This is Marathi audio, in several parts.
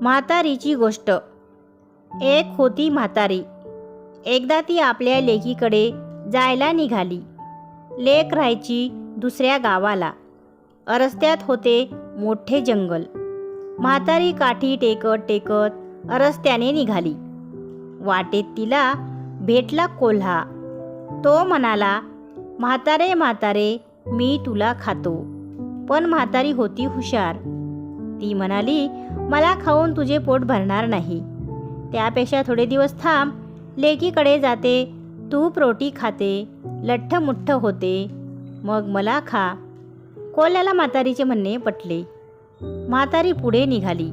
म्हातारीची गोष्ट. एक होती म्हातारी. एकदा ती आपल्या लेकीकडे जायला निघाली. लेक राहायची दुसऱ्या गावाला. रस्त्यात होते मोठे जंगल. म्हातारी काठी टेकत टेकत रस्त्याने निघाली. वाटेत तिला भेटला कोल्हा. तो म्हणाला म्हातारे म्हातारे मी तुला खातो. पण म्हातारी होती हुशार. ती म्हणाली मला खाऊन तुझे पोट भरणार नाही. त्यापेक्षा थोडे दिवस थांब लेकीकडे जाते तूप रोटी खाते लठ्ठमुठ्ठ होते मग मला खा. कोल्याला म्हातारीचे म्हणणे पटले. म्हातारी पुढे निघाली.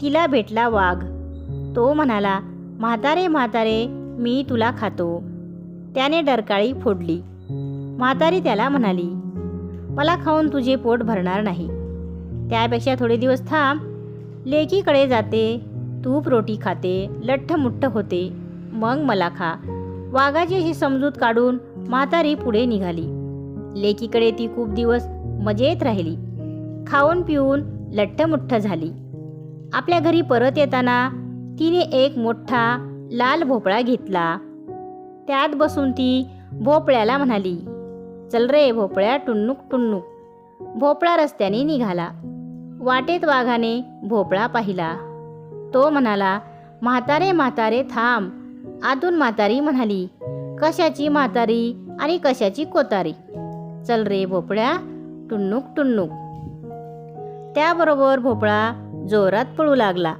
तिला भेटला वाघ. तो म्हणाला म्हातारे म्हातारे मी तुला खातो. त्याने डरकाळी फोडली. म्हातारी त्याला म्हणाली मला खाऊन तुझे पोट भरणार नाही. त्यापेक्षा थोडे दिवस थांब. लेकीकडे जाते. तूप रोटी खाते. लठ्ठमुठ्ठ होते. मग मला खा. वाघाची ही समजूत काढून म्हातारी पुढे निघाली. लेकीकडे ती खूप दिवस मजेत राहिली. खाऊन पिऊन लठ्ठमुठ्ठ झाली. आपल्या घरी परत येताना तिने एक मोठा लाल भोपळा घेतला. त्यात बसून ती भोपळ्याला म्हणाली चल रे भोपळ्या टुन्नुक टुन्नुक. भोपळा रस्त्याने निघाला. वाटेत वाघाने भोपळा पाहिला. तो म्हणाला म्हातारे म्हातारे थांब. आतून म्हातारी म्हणाली कशाची म्हातारी आणि कशाची कोतारी? चल रे भोपळ्या टुन्नुक टुन्नुक. त्याबरोबर भोपळा जोरात पळू लागला.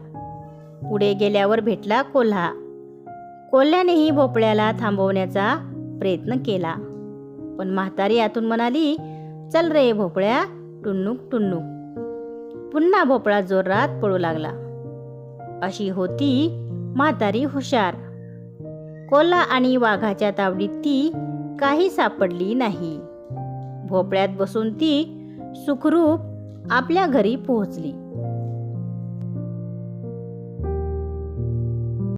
पुढे गेल्यावर भेटला कोल्हा. कोल्ह्यानेही भोपळ्याला थांबवण्याचा प्रयत्न केला. पण म्हातारी आतून म्हणाली चल रे भोपळ्या टुन्नुक टुन्नुक. पुन्हा भोपळा जोरात पळू लागला. अशी होती म्हातारी हुशार. कोला आणि वाघाच्या तावडीत ती काही सापडली नाही. भोपळ्यात बसून ती सुखरूप आपल्या घरी पोहोचली.